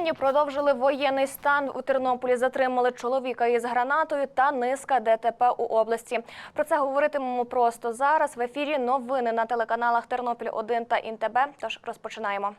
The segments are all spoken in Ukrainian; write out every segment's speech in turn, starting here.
Україні продовжили воєнний стан. У Тернополі затримали чоловіка із гранатою та низка ДТП у області. Про це говоритимемо просто зараз. В ефірі новини на телеканалах Тернопіль 1 та ІНТБ. Тож розпочинаємо.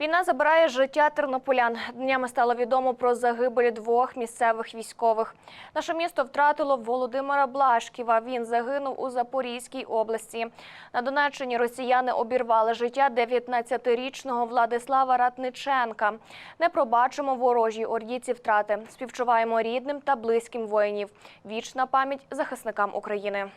Війна забирає життя тернополян. Днями стало відомо про загибель двох місцевих військових. Наше місто втратило Володимира Блашківа. Він загинув у Запорізькій області. На Донеччині росіяни обірвали життя 19-річного Владислава Ратниченка. Не пробачимо ворожій орді ці втрати. Співчуваємо рідним та близьким воїнів. Вічна пам'ять захисникам України.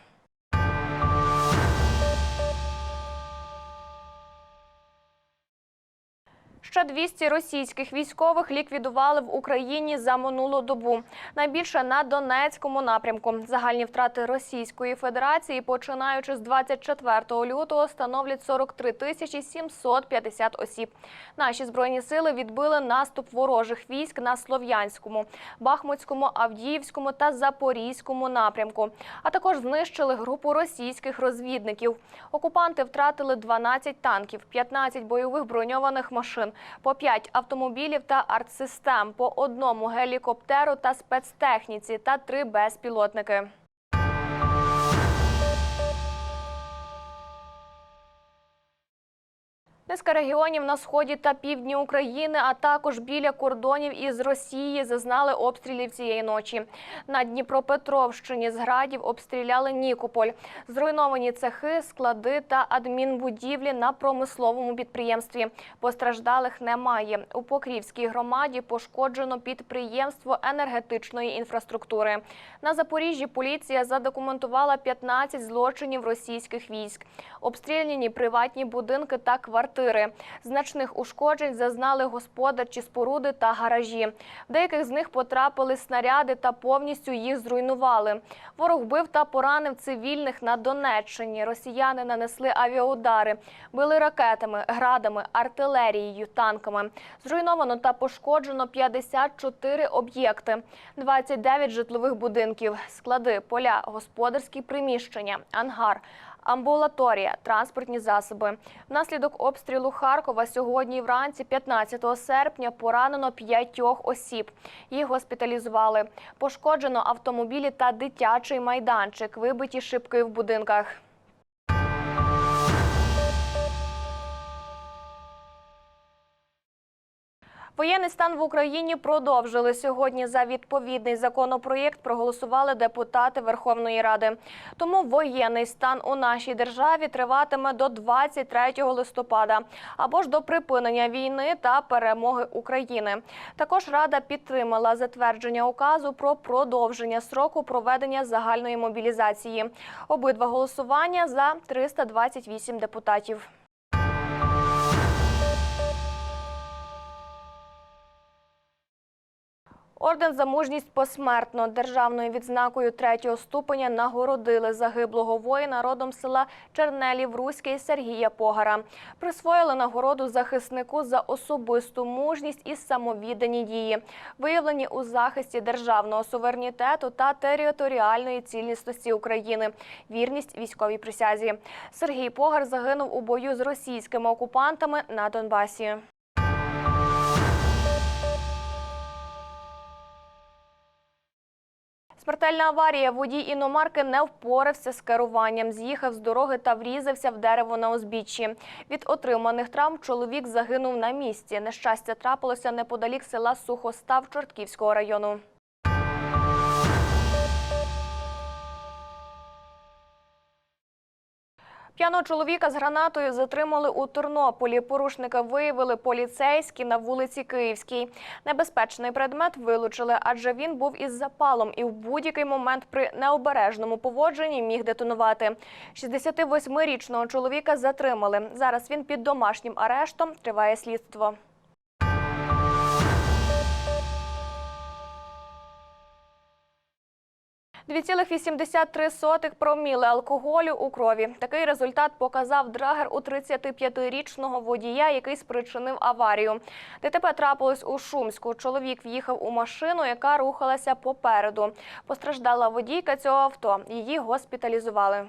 Ще 200 російських військових ліквідували в Україні за минулу добу. Найбільше на Донецькому напрямку. Загальні втрати Російської Федерації, починаючи з 24 лютого, становлять 43 тисячі 750 осіб. Наші збройні сили відбили наступ ворожих військ на Слов'янському, Бахмутському, Авдіївському та Запорізькому напрямку. А також знищили групу російських розвідників. Окупанти втратили 12 танків, 15 бойових броньованих машин по 5 автомобілів та артсистем, по одному гелікоптеру та спецтехніці та 3 безпілотники. Низка регіонів на сході та півдні України, а також біля кордонів із Росії зазнали обстрілів цієї ночі. На Дніпропетровщині з градів обстріляли Нікополь. Зруйновані цехи, склади та адмінбудівлі на промисловому підприємстві. Постраждалих немає. У Покрівській громаді пошкоджено підприємство енергетичної інфраструктури. На Запоріжжі поліція задокументувала 15 злочинів російських військ. Обстріляні приватні будинки та квартири. Значних ушкоджень зазнали господарчі споруди та гаражі. В деяких з них потрапили снаряди та повністю їх зруйнували. Ворог бив та поранив цивільних на Донеччині. Росіяни нанесли авіаудари, били ракетами, градами, артилерією, танками. Зруйновано та пошкоджено 54 об'єкти, 29 житлових будинків, склади, поля, господарські приміщення, ангар. Амбулаторія, транспортні засоби. Внаслідок обстрілу Харкова сьогодні вранці, 15 серпня, поранено п'ятьох осіб. Їх госпіталізували. Пошкоджено автомобілі та дитячий майданчик, вибиті шибки в будинках. Воєнний стан в Україні продовжили сьогодні. За відповідний законопроєкт проголосували депутати Верховної Ради. Тому воєнний стан у нашій державі триватиме до 23 листопада або ж до припинення війни та перемоги України. Також Рада підтримала затвердження указу про продовження сроку проведення загальної мобілізації. Обидва голосування за 328 депутатів. Орден за мужність посмертно державною відзнакою третього ступеня нагородили загиблого воїна родом села Чернелів Руський Сергія Погара. Присвоїли нагороду захиснику за особисту мужність і самовіддані дії, виявлені у захисті державного суверенітету та територіальної цілісності України, вірність військовій присязі. Сергій Погар загинув у бою з російськими окупантами на Донбасі. Смертельна аварія. Водій іномарки не впорався з керуванням. З'їхав з дороги та врізався в дерево на узбіччі. Від отриманих травм чоловік загинув на місці. Нещастя трапилося неподалік села Сухостав Чортківського району. П'яного чоловіка з гранатою затримали у Тернополі. Порушника виявили поліцейські на вулиці Київській. Небезпечний предмет вилучили, адже він був із запалом і в будь-який момент при необережному поводженні міг детонувати. 68-річного чоловіка затримали. Зараз він під домашнім арештом. Триває слідство. – 2,83 проміли алкоголю у крові. Такий результат показав драгер у 35-річного водія, який спричинив аварію. ДТП трапилось у Шумську. Чоловік в'їхав у машину, яка рухалася попереду. Постраждала водійка цього авто. Її госпіталізували.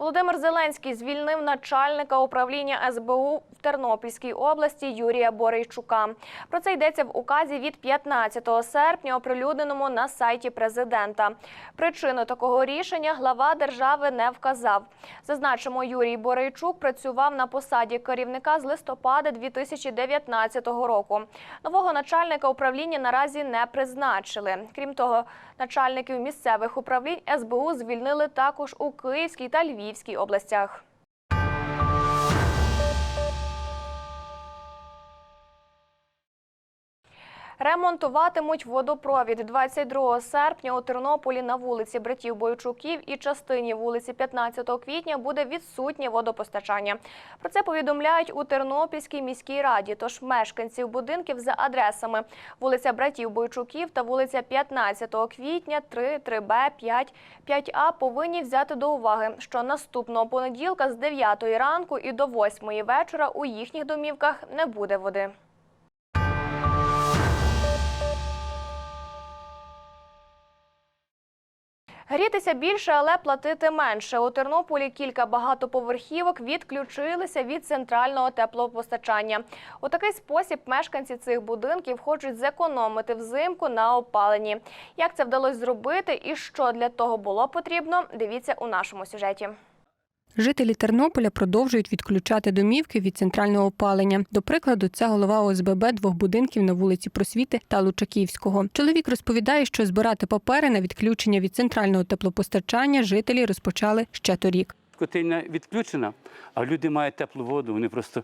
Володимир Зеленський звільнив начальника управління СБУ в Тернопільській області Юрія Борейчука. Про це йдеться в указі від 15 серпня, оприлюдненому на сайті президента. Причину такого рішення глава держави не вказав. Зазначимо, Юрій Борейчук працював на посаді керівника з листопада 2019 року. Нового начальника управління наразі не призначили. Крім того, начальників місцевих управлінь СБУ звільнили також у Київській та Львівській областях. Ремонтуватимуть водопровід 22 серпня у Тернополі на вулиці Братів Бойчуків і частині вулиці 15 квітня буде відсутнє водопостачання. Про це повідомляють у Тернопільській міській раді. Тож мешканців будинків за адресами вулиця Братів Бойчуків та вулиця 15 квітня 3, 3Б, 5, 5А повинні взяти до уваги, що наступного понеділка з 9 ранку і до 8 вечора у їхніх домівках не буде води. Грітися більше, але платити менше. У Тернополі кілька багатоповерхівок відключилися від центрального теплопостачання. У такий спосіб мешканці цих будинків хочуть зекономити взимку на опаленні. Як це вдалося зробити і що для того було потрібно, дивіться у нашому сюжеті. Жителі Тернополя продовжують відключати домівки від центрального опалення. До прикладу, це голова ОСББ двох будинків на вулиці Просвіти та Лучаківського. Чоловік розповідає, що збирати папери на відключення від центрального теплопостачання жителі розпочали ще торік. Котельня відключена, а люди мають теплу воду. Вони просто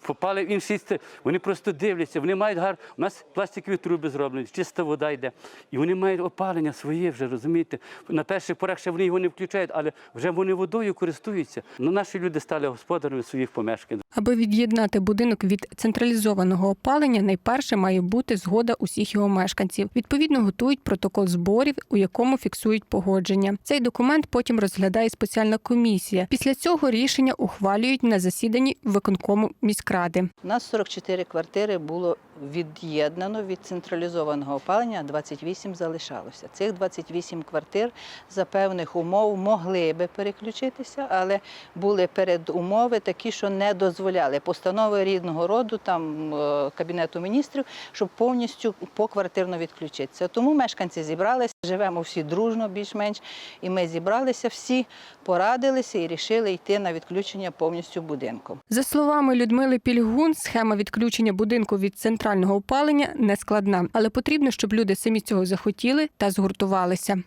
попали в стиль. Вони просто дивляться. Вони мають гар. У нас пластикові труби зроблені, чиста вода йде. І вони мають опалення своє вже, розумієте. На перших порах ще вони його не включають, але вже вони водою користуються. Ну, наші люди стали господарями своїх помешкань. Аби від'єднати будинок від централізованого опалення, найперше має бути згода усіх його мешканців. Відповідно, готують протокол зборів, у якому фіксують погодження. Цей документ потім розглядає спеціальна комісія. Після цього рішення ухвалюють на засіданні виконкому міськради. У нас 44 квартири було від'єднано від централізованого опалення, а 28 залишалося. Цих 28 квартир за певних умов могли би переключитися, але були передумови такі, що не дозволяли постанови рідного роду, там е, Кабінету міністрів, щоб повністю поквартирно відключитися. Тому мешканці зібралися, живемо всі дружно, більш-менш, і ми зібралися всі, порадилися і рішили йти на відключення повністю будинку. За словами Людмили Пільгун, схема відключення будинку від центрального опалення не складна, але потрібно, щоб люди самі цього захотіли та згуртувалися.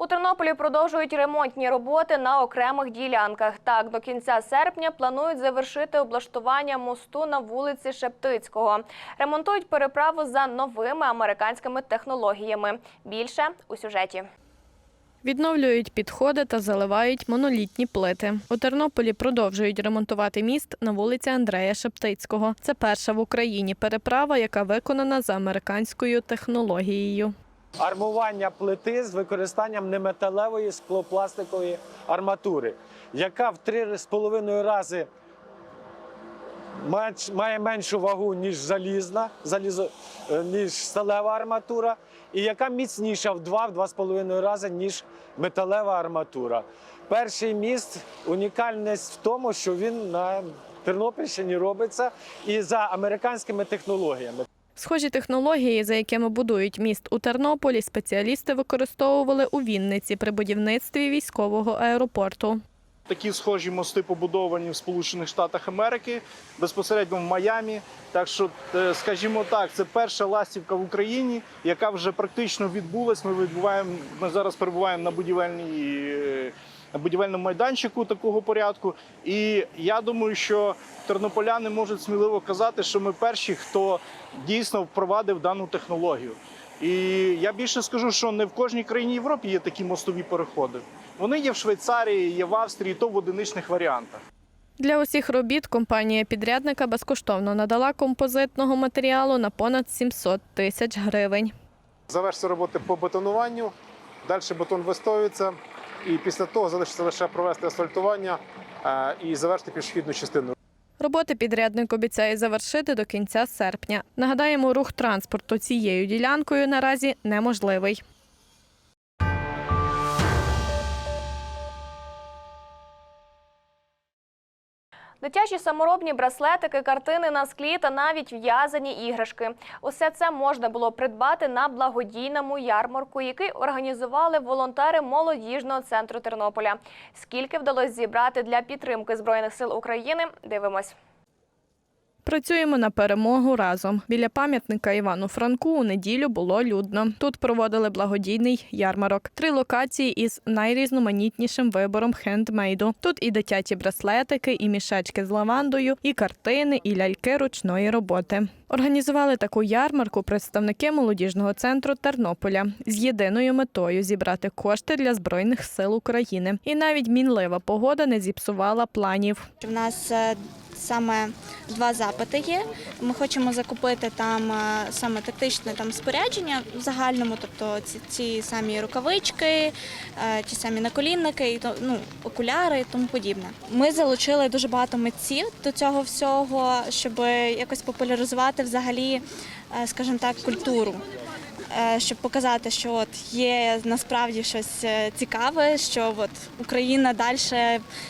У Тернополі продовжують ремонтні роботи на окремих ділянках. Так, до кінця серпня планують завершити облаштування мосту на вулиці Шептицького. Ремонтують переправу за новими американськими технологіями. Більше у сюжеті. Відновлюють підходи та заливають монолітні плити. У Тернополі продовжують ремонтувати міст на вулиці Андрея Шептицького. Це перша в Україні переправа, яка виконана за американською технологією. Армування плити з використанням неметалевої склопластикової арматури, яка в 3,5 рази має меншу вагу, ніж залізна, залізо, е, ніж сталева арматура, і яка міцніша в 2-2,5 рази, ніж металева арматура. Перший міст унікальність в тому, що він на Тернопільщині робиться і за американськими технологіями. Схожі технології, за якими будують міст у Тернополі, спеціалісти використовували у Вінниці при будівництві військового аеропорту. Такі схожі мости побудовані в Сполучених Штатах Америки, безпосередньо в Майамі. Так що, е, скажімо так, це перша ластівка в Україні, яка вже практично відбулась. Ми відбуваємо. Ми зараз перебуваємо на будівельній. На будівельному майданчику такого порядку, і я думаю, що тернополяни можуть сміливо казати, що ми перші, хто дійсно впровадив дану технологію. І я більше скажу, що не в кожній країні Європи є такі мостові переходи. Вони є в Швейцарії, є в Австрії, то в одиничних варіантах. Для усіх робіт компанія підрядника безкоштовно надала композитного матеріалу на понад 700 тисяч гривень. Завершиться роботи по бетонуванню, далі бетон вистоюється, і після того залишиться лише провести асфальтування е, і завершити пішохідну частину. Роботи підрядник обіцяє завершити до кінця серпня. Нагадаємо, рух транспорту цією ділянкою наразі неможливий. Дитячі саморобні браслетики, картини на склі та навіть в'язані іграшки. Усе це можна було придбати на благодійному ярмарку, який організували волонтери молодіжного центру Тернополя. Скільки вдалося зібрати для підтримки збройних сил України? Дивимось. Працюємо на перемогу разом. Біля пам'ятника Івану Франку у неділю було людно. Тут проводили благодійний ярмарок. Три локації із найрізноманітнішим вибором хендмейду. Тут і дитячі браслетики, і мішечки з лавандою, і картини, і ляльки ручної роботи. Організували таку ярмарку представники молодіжного центру Тернополя з єдиною метою зібрати кошти для збройних сил України. І навіть мінлива погода не зіпсувала планів. У нас е, саме два запити є. Ми хочемо закупити там е, саме тактичне там спорядження в загальному, тобто ці, ці самі рукавички, е, ті самі наколінники, і ну окуляри і тому подібне. Ми залучили дуже багато митців до цього всього, щоб якось популяризувати взагалі, е, скажімо так, культуру. Е, Щоб показати, що от є насправді щось е, цікаве, що от Україна далі,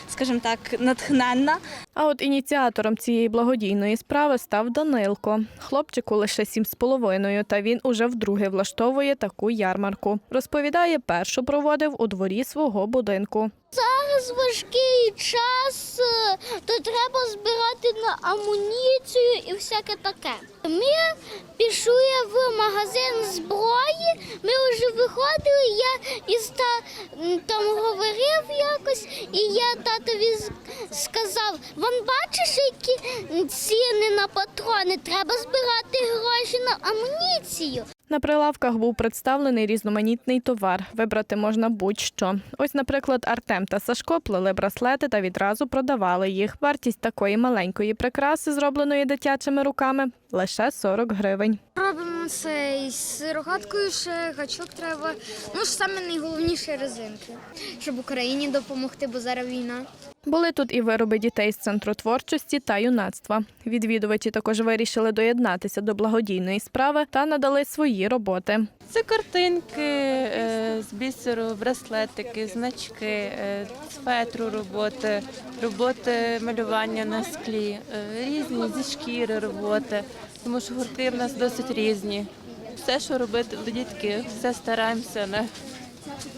скажімо так, натхненна. А от ініціатором цієї благодійної справи став Данилко. Хлопчику лише сім з половиною, та він уже вдруге влаштовує таку ярмарку. Розповідає, першу проводив у дворі свого будинку. Зараз важкий час, е, то треба збирати на амуніцію і всяке таке. Ми магазин зброї, ми вже виходили, я із та там говорив якось, і я татові сказав: вон бачиш, які ціни на патрони, треба збирати гроші на амуніцію. На прилавках був представлений різноманітний товар. Вибрати можна будь-що. Ось, наприклад, Артем та Сашко плели браслети та відразу продавали їх. Вартість такої маленької прикраси, зробленої дитячими руками, лише 40 гривень. Робимо це з рогаткою, ще гачок треба. Ну ж саме найголовніше резинки, щоб Україні допомогти, бо зараз війна. Були тут і вироби дітей з центру творчості та юнацтва. Відвідувачі також вирішили доєднатися до благодійної справи та надали свої роботи. Це картинки е, з бісеру, браслетики, значки, е, з фетру роботи, роботи малювання на склі, е, різні зі шкіри роботи, тому що гурти в нас досить різні. Все, що робити для дітки, все стараємося на,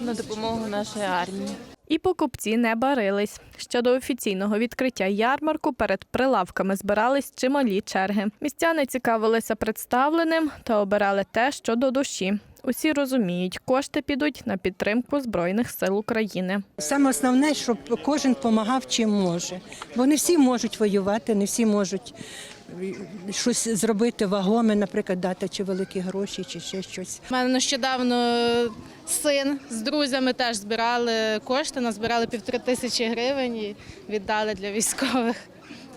на допомогу нашої армії. І покупці не барились. Ще до офіційного відкриття ярмарку перед прилавками збирались чималі черги. Містяни цікавилися представленим та обирали те, що до душі. Усі розуміють, кошти підуть на підтримку Збройних сил України. Саме основне, щоб кожен допомагав чим може. Бо не всі можуть воювати, не всі можуть е, щось зробити вагоме, наприклад, дати чи великі гроші, чи ще щось. У мене нещодавно син з друзями теж збирали кошти, назбирали півтори тисячі гривень і віддали для військових.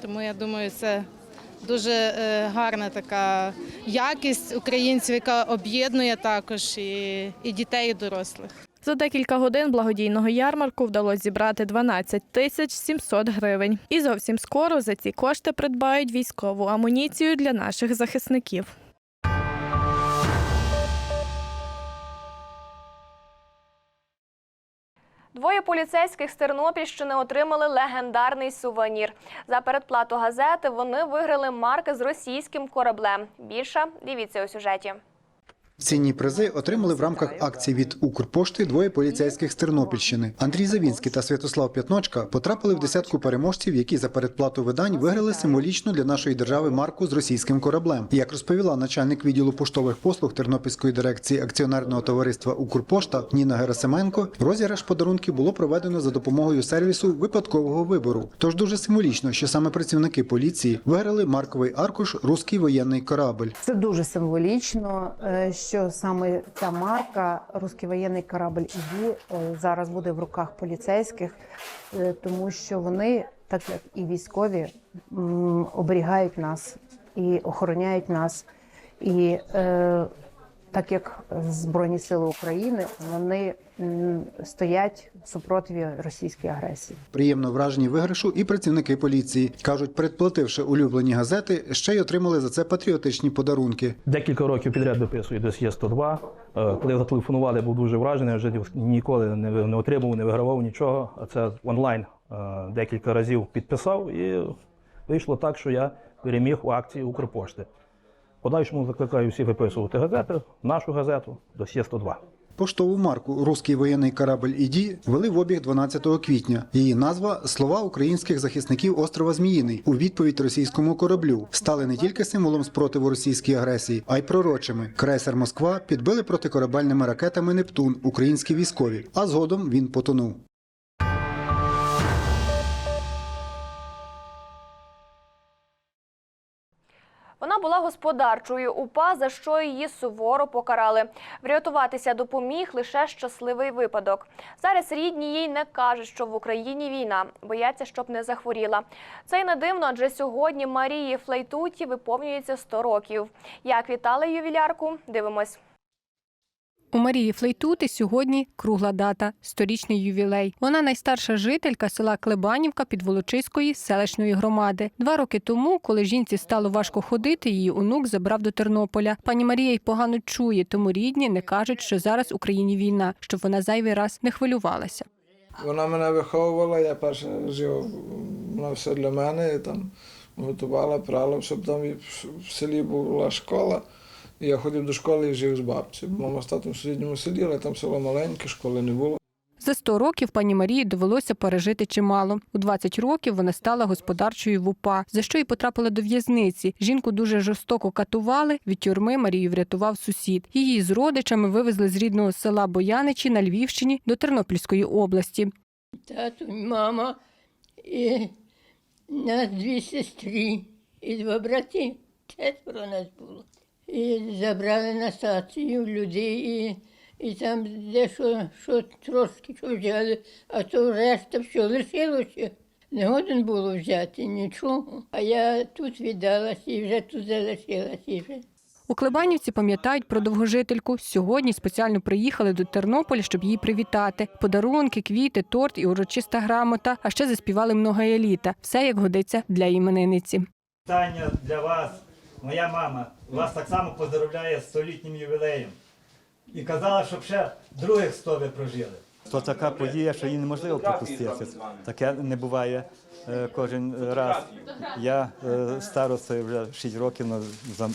Тому я думаю, це дуже е, гарна така якість українців, яка об'єднує також і, і дітей, і дорослих. За декілька годин благодійного ярмарку вдалося зібрати 12 тисяч 700 гривень. І зовсім скоро за ці кошти придбають військову амуніцію для наших захисників. Двоє поліцейських з Тернопільщини отримали легендарний сувенір. За передплату газети вони виграли марки з російським кораблем. Більше дивіться у сюжеті. Цінні призи отримали в рамках акції від Укрпошти двоє поліцейських з Тернопільщини. Андрій Завінський та Святослав П'ятночка потрапили в десятку переможців, які за передплату видань виграли символічну для нашої держави марку з російським кораблем. Як розповіла начальник відділу поштових послуг Тернопільської дирекції акціонерного товариства Укрпошта Ніна Герасименко, розіграш подарунків було проведено за допомогою сервісу випадкового вибору. Тож дуже символічно, що саме працівники поліції виграли марковий аркуш Руський воєнний корабль. Це дуже символічно, е, що саме ця марка русський воєнний корабль ІГІ е, зараз буде в руках поліцейських, е, тому що вони, так як і військові, оберігають нас і охороняють нас. І е, так як Збройні Сили України вони стоять в супротиві російській агресії. Приємно вражені виграшу і працівники поліції. Кажуть, передплативши улюблені газети, ще й отримали за це патріотичні подарунки. Декілька років підряд дописую досьє 102. Е, Коли зателефонували, був дуже вражений. Вже ніколи не, ви- не отримав, не вигравав нічого. А це онлайн е, декілька разів підписав і вийшло так, що я переміг у акції Укрпошти. Подальшому закликаю всіх виписувати газети, нашу газету, досьє 102. Поштову марку Руський воєнний корабль «Іді» ввели в обіг 12 квітня. Її назва слова українських захисників острова Зміїний у відповідь російському кораблю стали не тільки символом спротиву російській агресії, а й пророчими. Крейсер Москва підбили протикорабельними ракетами Нептун українські військові, а згодом він потонув. Вона була господарчою УПА, за що її суворо покарали. Врятуватися допоміг лише щасливий випадок. Зараз рідні їй не кажуть, що в Україні війна, бояться, щоб не захворіла. Це й не дивно, адже сьогодні Марії Флейтуті виповнюється 100 років. Як вітали ювілярку? Дивимось. У Марії Флейтути сьогодні кругла дата сторічний ювілей. Вона найстарша жителька села Клебанівка Підволочиської селищної громади. Два роки тому, коли жінці стало важко ходити, її онук забрав до Тернополя. Пані Марія й погано чує, тому рідні не кажуть, що зараз в Україні війна, щоб вона зайвий раз не хвилювалася. Вона мене виховувала, я перше жив, вона все для мене, і там готувала, прала, щоб там в селі була школа. Я ходив до школи і жив з бабцею. Мама з татом в сусідньому селі, але там село маленьке, школи не було. За 100 років пані Марії довелося пережити чимало. У 20 років вона стала господарчою в УПА, за що й потрапила до в'язниці. Жінку дуже жорстоко катували. Від тюрми Марію врятував сусід. Її з родичами вивезли з рідного села Бояничі на Львівщині до Тернопільської області. Тато, мама і нас дві сестри і два брати. Четверо нас було. І забрали на стацію людей, і, і там дещо що трошки що взяли, а то решта все лишилося. Не годен було взяти нічого. А я тут віддалася і вже тут залишилася. і вже. У Клебанівці пам'ятають про довгожительку. Сьогодні спеціально приїхали до Тернополя, щоб її привітати. Подарунки, квіти, торт і урочиста грамота. А ще заспівали много еліта. Все як годиться для іменинниці. Питання для вас. Моя мама вас так само поздравляє з столітнім ювілеєм. І казала, щоб ще других 100 ви прожили. То така подія, що її неможливо пропустити. Таке не буває е, кожен раз. Я е, старостою вже 6 років, за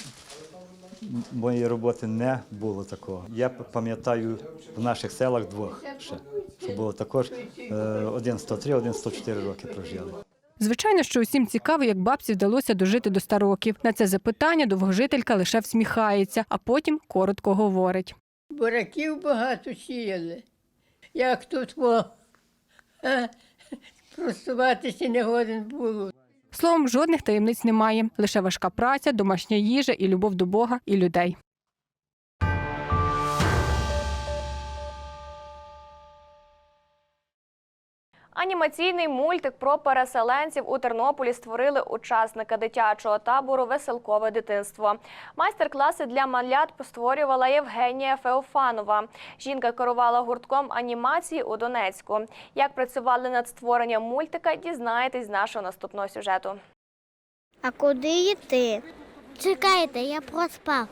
моєї роботи не було такого. Я пам'ятаю в наших селах двох ще, що було також е, один 103, один 104 роки прожили. Звичайно, що усім цікаво, як бабці вдалося дожити до 100 років. На це запитання довгожителька лише всміхається, а потім коротко говорить. Бураків багато сіяли. Як тут во, простуватися не годен було. Словом, жодних таємниць немає. Лише важка праця, домашня їжа і любов до Бога і людей. Анімаційний мультик про переселенців у Тернополі створили учасники дитячого табору Веселкове дитинство. Майстер-класи для малят створювала Євгенія Феофанова. Жінка керувала гуртком анімації у Донецьку. Як працювали над створенням мультика, дізнаєтесь з нашого наступного сюжету. А куди йти? Чекайте, я проспав.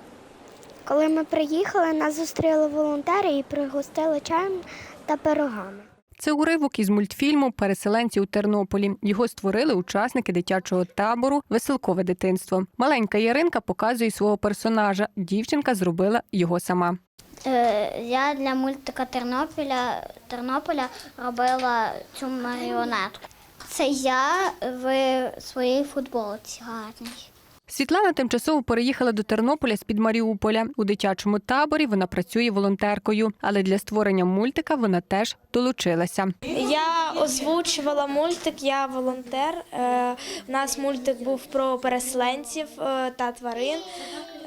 Коли ми приїхали, нас зустріли волонтери і пригостили чаєм та пирогами. Це уривок із мультфільму Переселенці у Тернополі. Його створили учасники дитячого табору Веселкове дитинство. Маленька Яринка показує свого персонажа. Дівчинка зробила його сама. Е, я для мультика Тернополя, Тернополя робила цю маріонетку. Це я в своїй футболці гарній. Світлана тимчасово переїхала до Тернополя з під Маріуполя. У дитячому таборі вона працює волонтеркою, але для створення мультика вона теж долучилася. Я озвучувала мультик, я волонтер. Е, У нас мультик був про переселенців е, та тварин.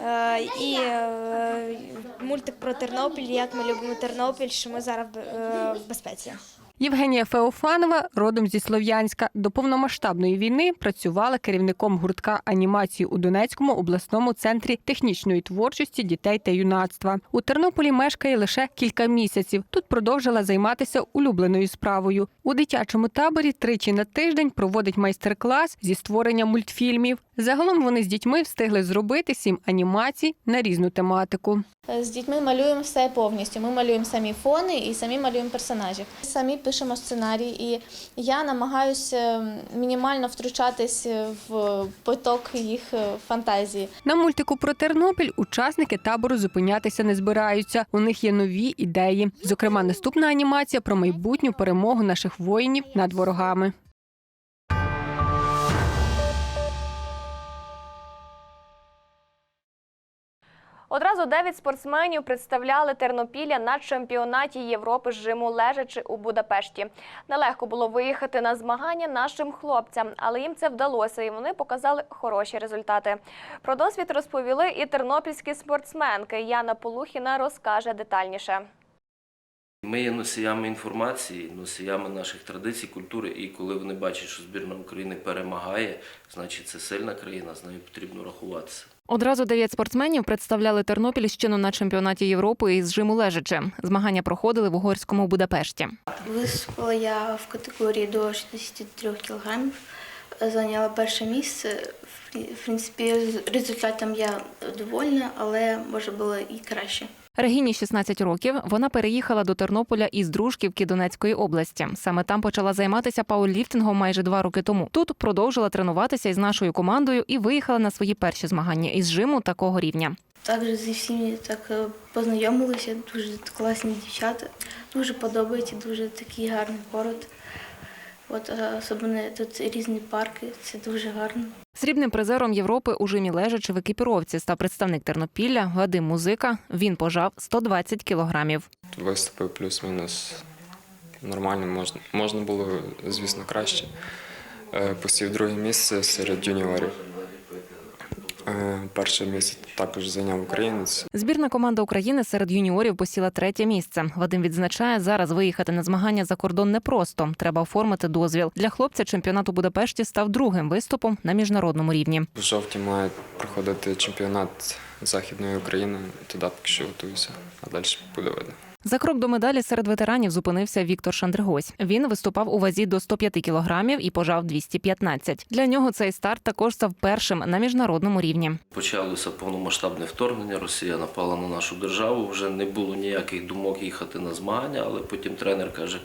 Е, І е, мультик про Тернопіль, як ми любимо Тернопіль, що ми зараз е, в безпеці. Євгенія Феофанова, родом зі Слов'янська, до повномасштабної війни працювала керівником гуртка анімації у Донецькому обласному центрі технічної творчості дітей та юнацтва. У Тернополі мешкає лише кілька місяців. Тут продовжила займатися улюбленою справою. У дитячому таборі тричі на тиждень проводить майстер-клас зі створення мультфільмів. Загалом вони з дітьми встигли зробити сім анімацій на різну тематику. З дітьми малюємо все повністю. Ми малюємо самі фони і самі малюємо персонажів. Самі пишемо сценарій, і я намагаюся мінімально втручатись в поток їх е, фантазії. На мультику про Тернопіль учасники табору зупинятися не збираються. У них є нові ідеї. Зокрема, наступна анімація про майбутню перемогу наших воїнів над ворогами. Одразу дев'ять спортсменів представляли Тернопілля на чемпіонаті Європи з жиму лежачи у Будапешті. Нелегко було виїхати на змагання нашим хлопцям, але їм це вдалося, і вони показали хороші результати. Про досвід розповіли і тернопільські спортсменки. Яна Полухіна розкаже детальніше. Ми є носіями інформації, носіями наших традицій, культури. І коли вони бачать, що збірна України перемагає, значить це сильна країна, з нею потрібно рахуватися. Одразу дев'ять спортсменів представляли Тернопільщину на чемпіонаті Європи із жиму лежачи. Змагання проходили в угорському Будапешті. Виступила я в категорії до 63 кілограмів, зайняла перше місце. В принципі, з результатом я довольна, але може було і краще. Регіні 16 років. Вона переїхала до Тернополя із Дружківки Донецької області. Саме там почала займатися пауерліфтингом майже два роки тому. Тут продовжила тренуватися із нашою командою і виїхала на свої перші змагання із жиму такого рівня. Також зі всіми так е, познайомилися, дуже класні дівчата. Дуже подобається, дуже такий гарний город. От е, особливо тут різні парки, це дуже гарно. Срібним призером Європи у жимі лежачи в екіпіровці став представник Тернопілля Вадим Музика. Він пожав 120 кілограмів. Виступив плюс-мінус нормально, можна, можна було, звісно, краще. Е, Посів друге місце серед юніорів. Е, Перше місце також зайняв українець. Збірна команда України серед юніорів посіла третє місце. Вадим відзначає, зараз виїхати на змагання за кордон непросто. Треба оформити дозвіл. Для хлопця чемпіонат у Будапешті став другим виступом на міжнародному рівні. В жовтні має проходити чемпіонат Західної України. Туди поки що готуюся, а далі буде видно. За крок до медалі серед ветеранів зупинився Віктор Шандригось. Він виступав у вазі до 105 кілограмів і пожав 215. Для нього цей старт також став першим на міжнародному рівні. Почалося повномасштабне вторгнення. Росія напала на нашу державу. Вже не було ніяких думок їхати на змагання, але потім тренер каже.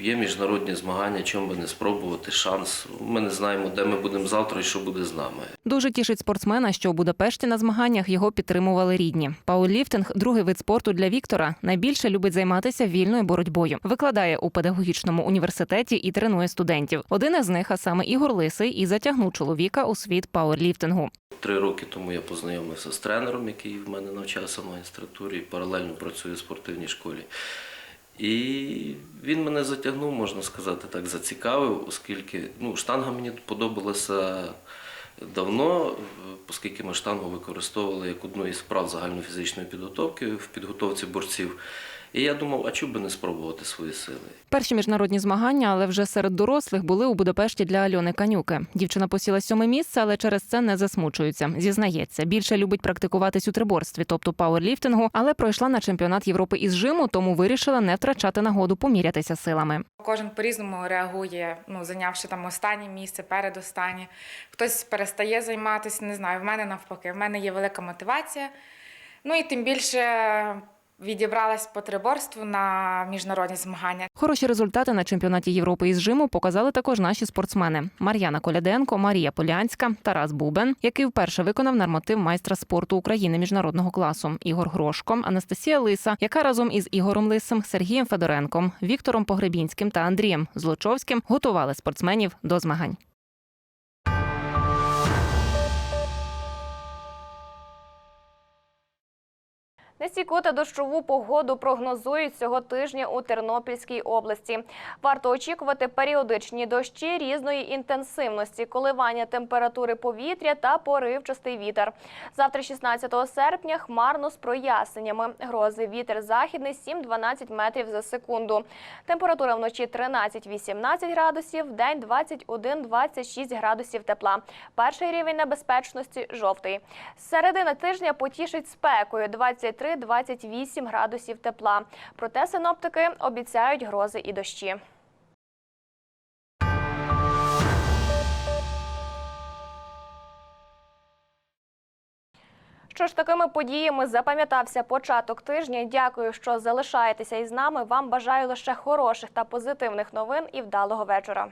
Є міжнародні змагання, чому би не спробувати шанс. Ми не знаємо, де ми будемо завтра і що буде з нами. Дуже тішить спортсмена, що у Будапешті на змаганнях його підтримували рідні. Пауерліфтинг – другий вид спорту для Віктора. Найбільше любить займатися вільною боротьбою. Викладає у педагогічному університеті і тренує студентів. Один із них, а саме Ігор Лисий, і затягнув чоловіка у світ пауерліфтингу. Три роки тому я познайомився з тренером, який в мене навчався в магістратурі, паралельно працює в спортивній школі. І він мене затягнув, можна сказати так, зацікавив, оскільки ну, штанга мені подобалася давно, оскільки ми штангу використовували як одну із справ загальнофізичної підготовки в підготовці борців. І я думав, а чому би не спробувати свої сили? Перші міжнародні змагання, але вже серед дорослих, були у Будапешті для Альони Канюки. Дівчина посіла сьоме місце, але через це не засмучується. Зізнається, більше любить практикуватись у триборстві, тобто пауерліфтингу, але пройшла на чемпіонат Європи із жиму, тому вирішила не втрачати нагоду помірятися силами. Кожен по-різному реагує, ну зайнявши там останнє місце, передостаннє. Хтось перестає займатися, не знаю. В мене навпаки, в мене є велика мотивація. Ну і тим більше відібралась по триборству на міжнародні змагання. Хороші результати на чемпіонаті Європи із жиму показали також наші спортсмени: Мар'яна Коляденко, Марія Полянська, Тарас Бубен, який вперше виконав норматив майстра спорту України міжнародного класу, Ігор Грошко, Анастасія Лиса, яка разом із Ігорем Лисим, Сергієм Федоренком, Віктором Погребінським та Андрієм Злочовським готували спортсменів до змагань. Нестійку та дощову погоду прогнозують цього тижня у Тернопільській області. Варто очікувати періодичні дощі різної інтенсивності, коливання температури повітря та поривчастий вітер. Завтра, 16 серпня, хмарно з проясненнями. Грози вітер західний 7-12 метрів за секунду. Температура вночі 13-18 градусів, в день 21-26 градусів тепла. Перший рівень небезпечності жовтий. Середина тижня потішить спекою 23-28 градусів тепла. Проте синоптики обіцяють грози і дощі. Що ж такими подіями запам'ятався початок тижня. Дякую, що залишаєтеся із нами. Вам бажаю лише хороших та позитивних новин і вдалого вечора.